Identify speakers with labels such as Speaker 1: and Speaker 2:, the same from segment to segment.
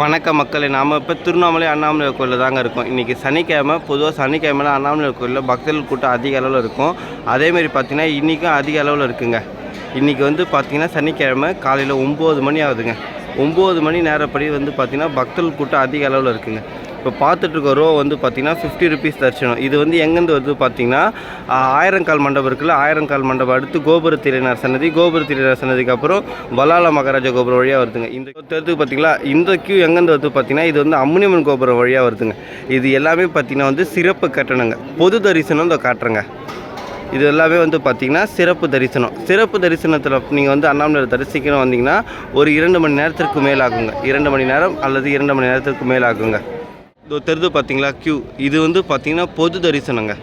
Speaker 1: வணக்க மக்களே நாம் இப்போ திருவண்ணாமலை அண்ணாமலை கோயிலில் தாங்க இருக்கோம். இன்றைக்கி சனிக்கிழமை பொதுவாக சனிக்கிழமைலாம் அண்ணாமலை கோயிலில் பக்தர்கள் கூட்டம் அதிக அளவில் இருக்கும். அதேமாரி பார்த்திங்கன்னா இன்றைக்கும் அதிக அளவில் இருக்குங்க. இன்றைக்கி வந்து பார்த்திங்கன்னா சனிக்கிழமை காலையில் ஒம்பது மணி ஆகுதுங்க. ஒம்பது மணி நேரப்படி வந்து பார்த்திங்கன்னா பக்தர்கள் கூட்டம் அதிக அளவில் இருக்குங்க. இப்போ பார்த்துட்டு இருக்க ரோ வந்து பார்த்திங்கன்னா ஃபிஃப்டி ருபீஸ் தரிசனம். இது வந்து எங்கேருந்து வருது பார்த்திங்கன்னா ஆயிரங்கால் மண்டபம் இருக்குல்ல ஆயிரங்கால் மண்டபம் அடுத்து கோபுர திரையினர் சன்னதி. கோபுர திரையினர் சன்னதிக்கு அப்புறம் வலால மகாராஜா கோபுரம் வழியாக வருதுங்க. இந்த தெருத்துக்கு பார்த்திங்களா இந்த கியூ எங்கேருந்து வருது பார்த்திங்கன்னா இது வந்து அம்முனியம்மன் கோபுரம் வழியாக வருதுங்க. இது எல்லாமே பார்த்தீங்கன்னா வந்து சிறப்பு கட்டணங்க. பொது தரிசனம் இந்த காட்டுறேங்க. இது எல்லாமே வந்து பார்த்திங்கன்னா சிறப்பு தரிசனம். சிறப்பு தரிசனத்தில் நீங்கள் வந்து அண்ணாமலையார் தரிசிக்கணும் வந்தீங்கன்னா ஒரு இரண்டு மணி நேரத்திற்கு மேல் ஆகுங்க இரண்டு மணி நேரம் அல்லது இரண்டு மணி நேரத்திற்கு மேல் ஆகுங்க இது தெரிது பார்த்தீங்களா? க்யூ இது வந்து பார்த்திங்கன்னா பொது தரிசனங்க.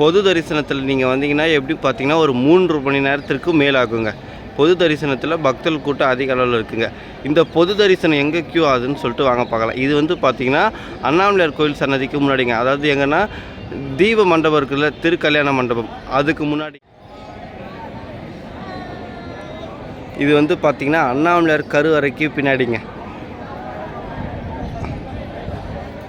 Speaker 1: பொது தரிசனத்தில் நீங்கள் வந்தீங்கன்னா எப்படி பார்த்தீங்கன்னா ஒரு மூன்று மணி நேரத்திற்கு மேல் ஆகுங்க பொது தரிசனத்தில் பக்தர்கள் கூட்டம் அதிக அளவில் இருக்குங்க. இந்த பொது தரிசனம் எங்கே க்யூ ஆகுதுன்னு சொல்லிட்டு வாங்க பார்க்கலாம். இது வந்து பார்த்திங்கன்னா அண்ணாமலையார் கோயில் சன்னதிக்கு முன்னாடிங்க. அதாவது எங்கன்னா தீப மண்டபம் இருக்குல்ல திருக்கல்யாண மண்டபம். அதுக்கு முன்னாடி இது வந்து பார்த்திங்கன்னா அண்ணாமலையார் கருவறைக்கு பின்னாடிங்க.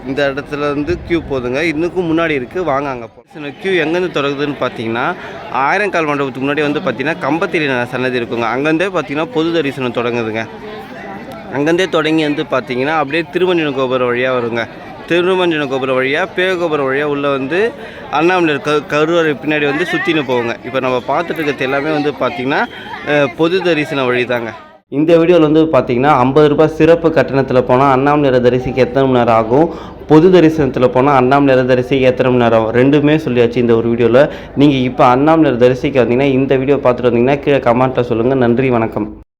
Speaker 1: இந்த இடத்துல இருந்து க்யூ போதுங்க. இன்னுக்கும் முன்னாடி இருக்குது வாங்க அங்கே போகிறோம் க்யூ எங்கேருந்து தொடங்குதுன்னு பார்த்தீங்கன்னா ஆயிரங்கால் மண்டபத்துக்கு முன்னாடி வந்து பார்த்தீங்கன்னா கம்பத்திரி சன்னதி இருக்குங்க. அங்கேருந்தே பார்த்தீங்கன்னா பொது தரிசனம் தொடங்குதுங்க. அங்கேருந்தே தொடங்கி வந்து பார்த்தீங்கன்னா அப்படியே திருமஞ்சன கோபுரம் வழியாக வருங்க. திருமஞ்சன கோபுரம் வழியாக பேகோபுரம் வழியாக உள்ளே வந்து அண்ணாமலையார் க கருவறை பின்னாடி வந்து சுற்றின்னு போவோங்க. இப்போ நம்ம பார்த்துட்டு இருக்கிறது எல்லாமே வந்து பார்த்திங்கன்னா பொது தரிசன வழி தாங்க இந்த வீடியோவில் வந்து பார்த்தீங்கன்னா ஐம்பது ரூபாய் சிறப்பு கட்டணத்தில் போனால் அண்ணாமலையாரை தரிசிக்க எத்தனை மணி நேரம் ஆகும்? பொது தரிசனத்தில் போனால் அண்ணாமலையாரை தரிசிக்க எத்தனை மணி நேரம் ஆகும்? ரெண்டுமே சொல்லியாச்சு இந்த ஒரு வீடியோவில் நீங்கள் இப்போ அண்ணாமலையார் தரிசிக்க வந்தீங்கன்னா இந்த வீடியோ பார்த்துட்டு வந்தீங்கன்னா கீழே கமெண்ட்டில் சொல்லுங்கள் நன்றி வணக்கம்.